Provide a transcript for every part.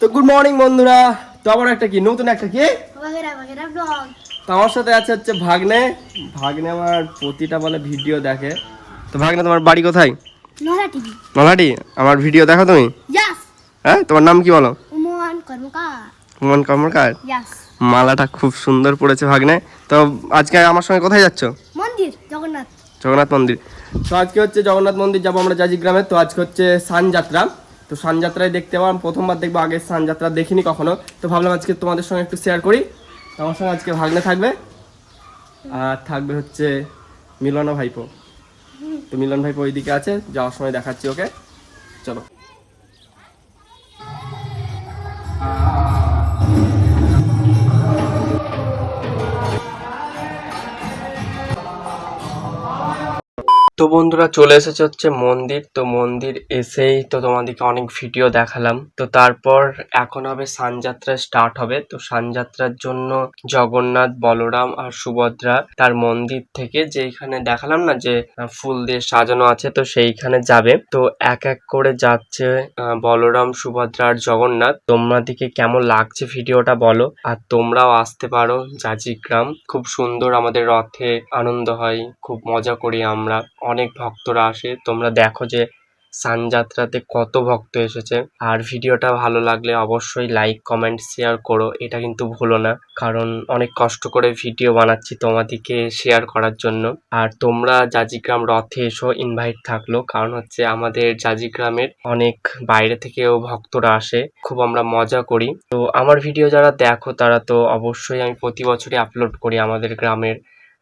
তো good morning বন্ধুরা। তো আবার একটা কি? নতুন একটা কি? তো আমার সাথে আছে হচ্ছে ভাগ্নে। ভাগ্নে আমার প্রতিটা বলে ভিডিও দেখে। তো ভাগ্নে তোমার বাড়ি কোথায়? নলাটি আমার ভিডিও দেখো তুমি? হ্যাঁ তোমার নাম কি বলো? মোহন কর্মকার। কর্মকার? মালাটা খুব সুন্দর পড়েছে ভাগ্নে। তো আজকে আমার সঙ্গে কোথায় যাচ্ছ? মন্দির জগন্নাথ। জগন্নাথ মন্দির। তো আজকে হচ্ছে জগন্নাথ মন্দির যাব আমরা জাজি গ্রামে তো আজকে হচ্ছে সানযাত্রা। তো সানযাত্রায় দেখতে পাবো প্রথমবার দেখব আগে সানযাত্রা দেখিনি কখনো। তো ভাবলাম আজকে তোমাদের সঙ্গে একটু শেয়ার করি। তো আমার সঙ্গে আজকে ভাগ্নে থাকবে। আর থাকবে হচ্ছে মিলন ভাইপো। তো মিলন ভাইপো ওইদিকে আছে যাওয়ার সময় দেখাচ্ছি ওকে। চলো। তো বন্ধুরা চলে এসেছে হচ্ছে মন্দির। তো মন্দির এসেই তো তোমাদেরকে অনেক ভিডিও দেখালাম। তো তারপর এখন হবে সানযাত্রা স্টার্ট হবে। তো সানযাত্রার জন্য জগন্নাথ, বলরাম আর সুভদ্রা তার মন্দির থেকে যেইখানে দেখালাম না যে ফুল দিয়ে সাজানো আছে, তো সেইখানে যাবে। তো এক এক করে যাচ্ছে বলরাম, সুভদ্রা আর জগন্নাথ। তোমাদিকে কেমন লাগছে ভিডিওটা বলো। আর তোমরাও আসতে পারো জাজিগ্রাম। খুব সুন্দর আমাদের রথে আনন্দ হয়, খুব মজা করি আমরা। অনেক ভক্তরা আসে। তোমরা দেখো যে সানযাত্রাতে কত ভক্ত এসেছে। আর ভিডিওটা ভালো লাগলে অবশ্যই লাইক কমেন্ট শেয়ার করো। এটা কিন্তু ভুলো না। কারণ অনেক কষ্ট করে ভিডিও বানাচ্ছি তোমাদেরকে শেয়ার করার জন্য। আর তোমরা জাজিগ্রাম রথে এসো ইনভাইট থাকল। কারণ হচ্ছে আমাদের জাজিগ্রামের অনেক বাইরে থেকেও ভক্তরা আসে। খুব আমরা মজা করি। তো আমার ভিডিও যারা দেখো, তারা তো অবশ্যই আমি প্রতি বছরই আপলোড করি আমাদের গ্রামের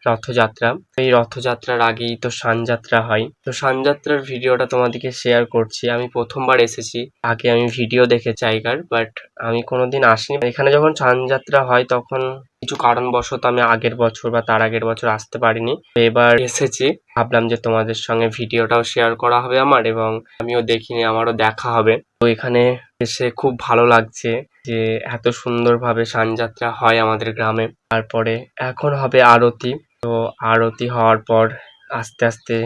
রথযাত্রা। এই রথযাত্রার আগেই তো সানযাত্রা হয়। তো সানযাত্রার ভিডিওটা তোমাদেরকে শেয়ার করছি। আমি প্রথমবার এসেছি। আগে আমি ভিডিও দেখে জায়গার বাট আমি কোনোদিন আসিনি। এখানে যখন সানযাত্রা হয়, তখন কিছু কারণবশত আমি আগের বছর বা তার আগের বছর আসতে পারিনি। এবার এসেছি। ভাবলাম যে তোমাদের সঙ্গে ভিডিওটাও শেয়ার করা হবে আমার এবং আমিও দেখিনি, আমারও দেখা হবে। তো এখানে এসে খুব ভালো লাগছে যে এত সুন্দরভাবে সানযাত্রা হয় আমাদের গ্রামে। তারপরে এখন হবে আরতি। তো আরতি হওয়ার পর আস্তে আস্তে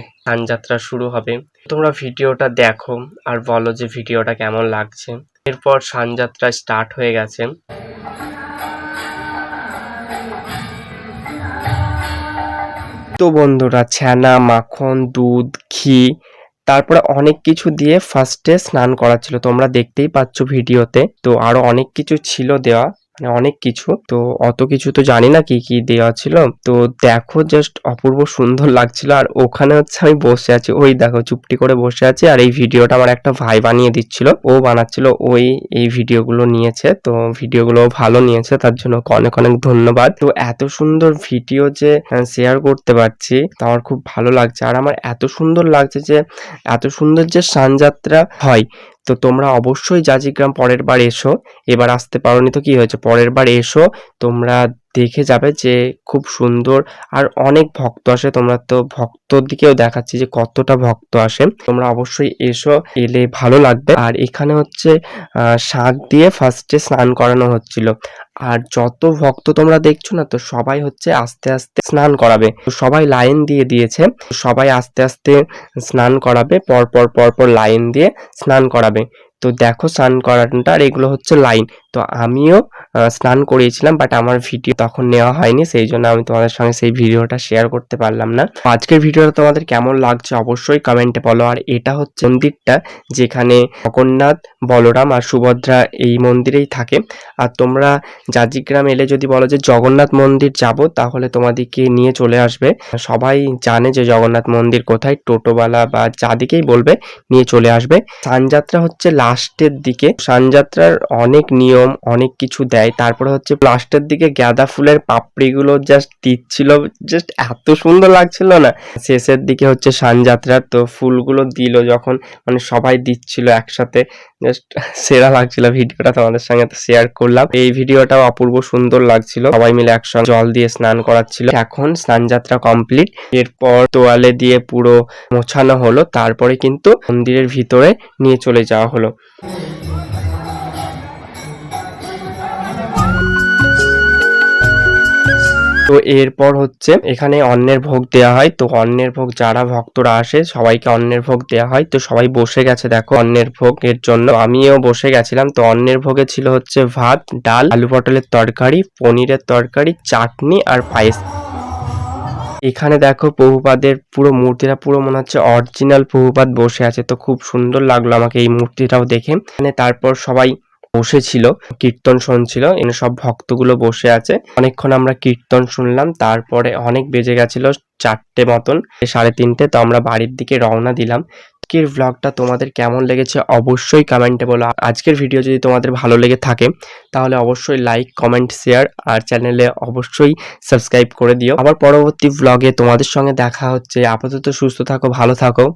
যাত্রা শুরু হবে। তোমরা ভিডিওটা দেখো আর বলো যে ভিডিওটা কেমন লাগছে। এরপর যাত্রা স্টার্ট হয়ে গেছে। তো বন্ধুরা, ছানা, মাখন, দুধ, ঘি, তারপরে অনেক কিছু দিয়ে ফার্স্টে স্নান করা ছিল। তোমরা দেখতেই পাচ্ছ ভিডিওতে। তো আরও অনেক কিছু ছিল দেওয়া। অনেক কিছু। তো অত কিছু তো জানি না কি কি দেওয়া ছিল। তো দেখো জাস্ট অপূর্ব সুন্দর লাগছিল। আর ওখানে হচ্ছে আমি বসে আছি। ওই দেখো চুপটি করে বসে আছি। আর এই ভিডিওটা আমার একটা ভাই বানিয়ে দিচ্ছিল। ও বানাচ্ছিল, ওই, এই ভিডিওগুলো নিয়েছে। তো ভিডিওগুলো ভালো নিয়েছে, তার জন্য অনেক অনেক ধন্যবাদ। তো এত সুন্দর ভিডিও যে শেয়ার করতে পারছি, তো আমার খুব ভালো লাগছে। আর আমার এত সুন্দর লাগছে যে, এত সুন্দর যে সানযাত্রা হয় তো তোমরা অবশ্যই জাজিগ্রাম পরের বার এসো। এবার আসতে পারোনি তো কি হয়েছে? পরের বার এসো, তোমরা দেখে যাবে যে খুব সুন্দর আর অনেক ভক্ত আসে। তোমরা তো ভক্তর দিকেও দেখাচ্ছি যে কতটা ভক্ত আসে। তোমরা অবশ্যই এসো, এলে ভালো লাগবে। আর এখানে হচ্ছে শাক দিয়ে ফার্স্টে স্নান করানো হচ্ছিল। আর যত ভক্ত তোমরা দেখছ না, তো সবাই হচ্ছে আস্তে আস্তে স্নান করাবে। তো সবাই লাইন দিয়ে দিয়েছে, সবাই আস্তে আস্তে স্নান করাবে পর পর পর পর লাইন দিয়ে স্নান করাবে। তো দেখো স্নান করাটা আর এগুলো হচ্ছে লাইন। তো আমিও স্নান করিয়েছিলাম বাট আমার ভিডিও তখন নেওয়া হয়নি, সেই জন্য আমি তোমাদের সঙ্গে সেই ভিডিওটা শেয়ার করতে পারলাম না। আজকের ভিডিওটা তোমাদের কেমন লাগছে অবশ্যই কমেন্টে বলো। আর এটা হচ্ছে মন্দিরটা যেখানে জগন্নাথ, বলরাম আর সুভদ্রা এই মন্দিরেই থাকে। আর তোমরা জাজিগ্রাম এলে যদি বলো যে জগন্নাথ মন্দির যাব, তাহলে তোমাদেরকে নিয়ে চলে আসবে। সবাই জানে যে জগন্নাথ মন্দির কোথায়, টোটোওয়ালা বা যাদিকেই বলবে, নিয়ে চলে আসবে। সানযাত্রা হচ্ছে লাস্টের দিকে সানযাত্রার অনেক নিয়ম, অনেক কিছু দেয়। তারপরে হচ্ছে লাস্টের দিকে গাঁদা ফুলের পাপড়িগুলো জাস্ট দিচ্ছিল জাস্ট এত সুন্দর লাগছিল না। শেষের দিকে হচ্ছে সানযাত্রার তো ফুলগুলো দিল যখন মানে সবাই দিচ্ছিল একসাথে জাস্ট সেরা লাগছিল ভিডিওটা তোমাদের সঙ্গে তো শেয়ার করলাম। এই ভিডিওটাও অপূর্ব সুন্দর লাগছিল। সবাই মিলে একসঙ্গে জল দিয়ে স্নান করাচ্ছিল। এখন স্নানযাত্রা কমপ্লিট এরপর তোয়ালে দিয়ে পুরো মোছানো হলো। তারপরে কিন্তু মন্দিরের ভিতরে নিয়ে চলে যাওয়া হলো। তো এরপর হচ্ছে এখানে অন্নের ভোগ দেওয়া হয়। তো অন্যের ভোগ যারা ভক্তরা আসে, সবাইকে অন্যের ভোগ দেওয়া হয়। তো সবাই বসে গেছে দেখো অন্যের ভোগ এর জন্য। আমিও বসে গেছিলাম। তো অন্যের ভোগে ছিল হচ্ছে ভাত, ডাল, আলু পটলের তরকারি, পনিরের তরকারি, চাটনি আর পায়েস। এখানে দেখো প্রভুপাদের পুরো মূর্তিটা, পুরো মনে হচ্ছে অরিজিনাল প্রভুপাদ বসে আছে। তো খুব সুন্দর লাগল আমাকে এই মূর্তিটাও দেখে। মানে তারপর সবাই বসেছিল, কীর্তন শুনছিল এখানে সব ভক্তগুলো বসে আছে। অনেকক্ষণ আমরা কীর্তন শুনলাম, তারপরে অনেক বেজে গেছিল চারটে মতন, সাড়ে তিনটে, তো আমরা বাড়ির দিকে রওনা দিলাম। আজকের ব্লগটা তোমাদের কেমন লেগেছে অবশ্যই কমেন্টে বলো। আজকের ভিডিও যদি তোমাদের ভালো লেগে থাকে, তাহলে অবশ্যই লাইক কমেন্ট শেয়ার আর চ্যানেলে অবশ্যই সাবস্ক্রাইব করে দিও। আবার পরবর্তী ব্লগে তোমাদের সঙ্গে দেখা হচ্ছে। আপাতত সুস্থ থাকো, ভালো থাকো।